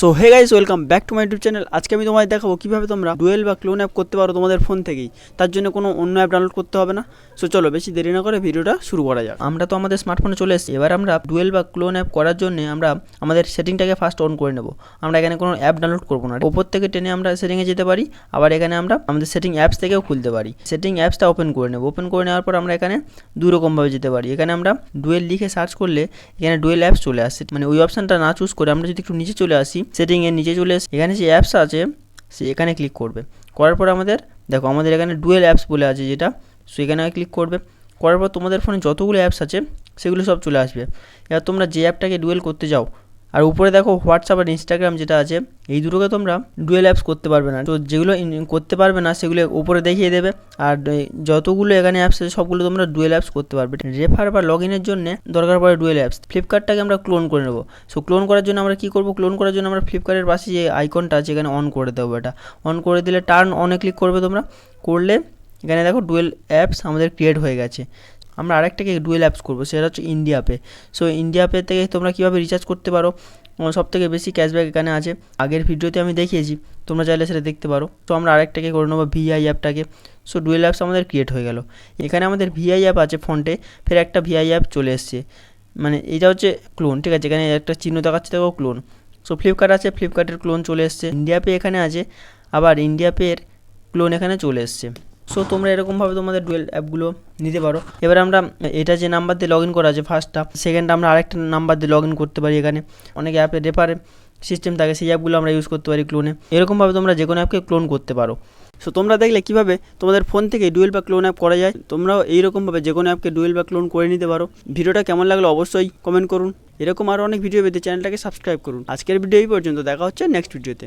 So hey guys welcome back to my YouTube channel আজকে আমি তোমাদের দেখাবো কীভাবে তোমরা ডুয়েল বা ক্লোন অ্যাপ করতে পারো তোমাদের ফোন থেকেই। তার জন্য কোনো অন্য অ্যাপ ডাউনলোড করতে হবে না। সো চলো বেশি দেরি না করে ভিডিওটা শুরু করা যাক। আমরা তো আমাদের স্মার্টফোনে চলে এসেছি। এবার আমরা ডুয়েল বা ক্লোন অ্যাপ করার জন্য আমরা আমাদের সেটিংটাকে ফার্স্ট অন করে নেব। আমরা এখানে কোনো অ্যাপ ডাউনলোড করব না। ওপর থেকে টেনে আমরা সেটিংয়ে যেতে পারি। আবার এখানে আমরা আমাদের সেটিং অ্যাপস থেকেও খুলতে পারি। সেটিং অ্যাপসটা ওপেন করে নেব। ওপেন করে নেওয়ার পর আমরা এখানে দুই রকমভাবে যেতে পারি। এখানে আমরা ডুয়েল লিখে সার্চ করলে এখানে ডুয়েল অ্যাপস চলে আসছে মানে ওই অপশানটা না চুজ করে আমরা যদি একটু নিচে চলে আসি সেটিংয়ের নিচে চলে এসে এখানে যে অ্যাপস আছে, সে এখানে ক্লিক করবে। করার পর আমাদের, দেখো আমাদের এখানে ডুয়েল অ্যাপস বলে আছে যেটা, সো এখানে ক্লিক করবে। করার পর তোমাদের ফোনে যতগুলো অ্যাপস আছে, সেগুলো সব চলে আসবে। এবার তোমরা যে অ্যাপটাকে ডুয়েল করতে যাও আর উপরে দেখো হোয়াটসঅ্যাপ আর ইনস্টাগ্রাম যেটা আছে, এই দুটোকে তোমরা ডুয়েল অ্যাপস করতে পারবে না। তো যেগুলো করতে পারবে না, সেগুলো উপরে দেখিয়ে দেবে। আর যতগুলো এখানে অ্যাপস আছে, সবগুলো তোমরা ডুয়েল অ্যাপস করতে পারবে। রেফার বা লগ ইনের জন্য দরকার পড়ে ডুয়েল অ্যাপস ফ্লিপকার্টটাকে আমরা ক্লোন করে নেব। সো ক্লোন করার জন্য আমরা কী করব? ক্লোন করার জন্য আমরা ফ্লিপকার্টের পাশে যে আইকনটা আছে, এখানে অন করে দেবো এটা। অন করে দিলে টার্ন অনে ক্লিক করবে তোমরা। করলে এখানে দেখো ডুয়েল অ্যাপস আমাদের ক্রিয়েট হয়ে গেছে। আমরা আরেকটাকে ডুয়েল অ্যাপস করব, সেটা হচ্ছে India pay so India pay থেকে তোমরা কীভাবে রিচার্জ করতে পারো? সব থেকে বেশি ক্যাশব্যাক এখানে আছে। আগের ভিডিওতে আমি দেখিয়েছি, তোমরা চাইলে সেটা দেখতে পারো। তো, আমরা আরেকটাকে করে নেব ভিআই অ্যাপটাকে সো ডুয়েল অ্যাপস আমাদের ক্রিয়েট হয়ে গেল। এখানে আমাদের ভিআই অ্যাপ আছে ফোনটে, ফের একটা ভিআই অ্যাপ চলে এসছে। মানে এটা হচ্ছে ক্লোন ঠিক আছে? এখানে একটা চিহ্ন দেখাচ্ছে দেখো ক্লোন সো ফ্লিপকার্ট আছে ফ্লিপকার্টের ক্লোন চলে এসছে। ইন্ডিয়া পে এখানে আছে, আবার ইন্ডিয়া পের ক্লোন এখানে চলে এসছে। সো তোমরা এরকমভাবে তোমাদের ডুয়েল অ্যাপগুলো নিতে পারো। এবার আমরা, এটা যে নাম্বার দিয়ে লগ ইন করা আছে ফার্স্টটা সেকেন্ডটা আমরা আরেকটা নাম্বার দিয়ে লগ ইন করতে পারি এখানে। অনেক অ্যাপে রেফারে সিস্টেম থাকে, সেই অ্যাপগুলো আমরা ইউজ করতে পারি ক্লোনে এরকমভাবে তোমরা যে কোনো অ্যাপকে ক্লোন করতে পারো। সো তোমরা দেখলে কীভাবে তোমাদের ফোন থেকে ডুয়েল বা ক্লোন অ্যাপ করা যায়। তোমরাও এইরকমভাবে যে কোনো অ্যাপকে ডুয়েল বা ক্লোন করে নিতে পারো। ভিডিওটা কেমন লাগল অবশ্যই কমেন্ট করুন। এরকম আরও অনেক ভিডিও পেতে চ্যানেলটাকে সাবস্ক্রাইব করুন। আজকের ভিডিও এই পর্যন্ত, দেখা হচ্ছে নেক্সট ভিডিওতে